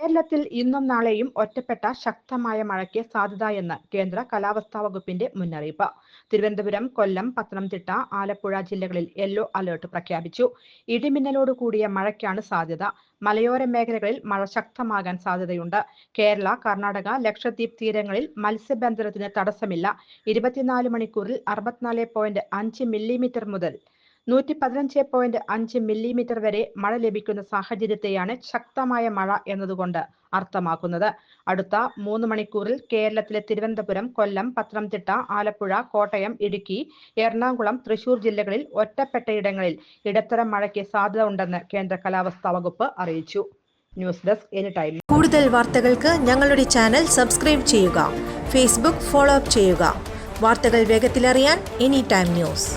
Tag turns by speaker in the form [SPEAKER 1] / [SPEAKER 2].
[SPEAKER 1] കേരളത്തിൽ ഇന്നും നാളെയും ഒറ്റപ്പെട്ട ശക്തമായ മഴയ്ക്ക് സാധ്യതയെന്ന് കേന്ദ്ര കാലാവസ്ഥാ വകുപ്പിന്റെ മുന്നറിയിപ്പ്. തിരുവനന്തപുരം കൊല്ലം പത്തനംതിട്ട ആലപ്പുഴ ജില്ലകളിൽ യെല്ലോ അലേർട്ട് പ്രഖ്യാപിച്ചു. ഇടിമിന്നലോട് കൂടിയ മഴയ്ക്കാണ് സാധ്യത. മലയോര മേഖലകളിൽ മഴ ശക്തമാകാൻ സാധ്യതയുണ്ട്. കേരള കർണാടക ലക്ഷദ്വീപ് തീരങ്ങളിൽ മത്സ്യബന്ധനത്തിന് തടസ്സമില്ല. ഇരുപത്തിനാല് മണിക്കൂറിൽ അറുപത്തിനാല് പോയിന്റ് അഞ്ച് മില്ലിമീറ്റർ മുതൽ നൂറ്റി പതിനഞ്ച് പോയിന്റ് അഞ്ച് മില്ലിമീറ്റർ വരെ മഴ ലഭിക്കുന്ന സാഹചര്യത്തെയാണ് ശക്തമായ മഴ എന്നതുകൊണ്ട് അർത്ഥമാക്കുന്നത്. അടുത്ത മൂന്ന് മണിക്കൂറിൽ കേരളത്തിലെ തിരുവനന്തപുരം കൊല്ലം പത്തനംതിട്ട ആലപ്പുഴ കോട്ടയം ഇടുക്കി എറണാകുളം തൃശൂർ ജില്ലകളിൽ ഒറ്റപ്പെട്ടയിടങ്ങളിൽ ഇടത്തരം മഴയ്ക്ക് സാധ്യത ഉണ്ടെന്ന് കേന്ദ്ര കാലാവസ്ഥാ വകുപ്പ് അറിയിച്ചു. News desk any time.
[SPEAKER 2] കൂടുതൽ വാർത്തകൾക്ക് ഞങ്ങളുടെ ചാനൽ സബ്സ്ക്രൈബ് ചെയ്യുക ഫേസ്ബുക്ക് ഫോളോ അപ്പ് ചെയ്യുക. വാർത്തകൾ വേഗത്തിലറിയാൻ എനി ടൈം ന്യൂസ്.